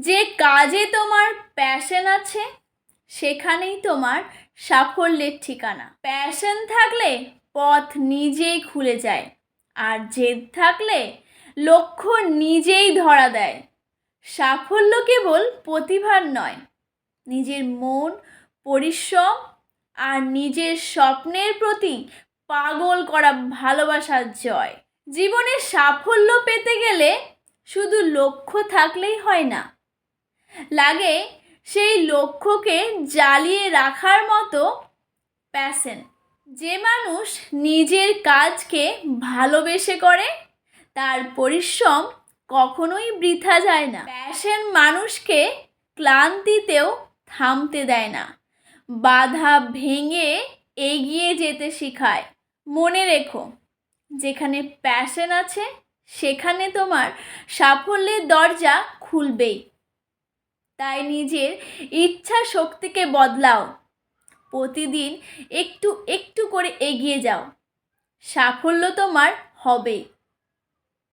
যে কাজে তোমার প্যাশন আছে, সেখানেই তোমার সাফল্যের ঠিকানা। প্যাশন থাকলে পথ নিজেই খুলে যায়, আর জেদ থাকলে লক্ষ্য নিজেই ধরা দেয়। সাফল্য কেবল প্রতিভার নয়, নিজের মন, পরিশ্রম আর নিজের স্বপ্নের প্রতি পাগল করা ভালোবাসার জয়। জীবনে সাফল্য পেতে গেলে শুধু লক্ষ্য থাকলেই হয় না লাগে সেই লক্ষ্যকে জ্বালিয়ে রাখার মতো প্যাশন যে মানুষ নিজের কাজকে ভালোবেসে করে, তার পরিশ্রম কখনোই বৃথা যায় না। প্যাশন মানুষকে ক্লান্তিতেও থামতে দেয় না। বাধা ভেঙে এগিয়ে যেতে শেখায়। মনে রেখো, যেখানে প্যাশন আছে, সেখানে তোমার সাফল্যের দরজা খুলবেই। তাই নিজের ইচ্ছা শক্তিকে বদলাও। প্রতিদিন একটু একটু করে এগিয়ে যাও। সাফল্য তোমার হবেই।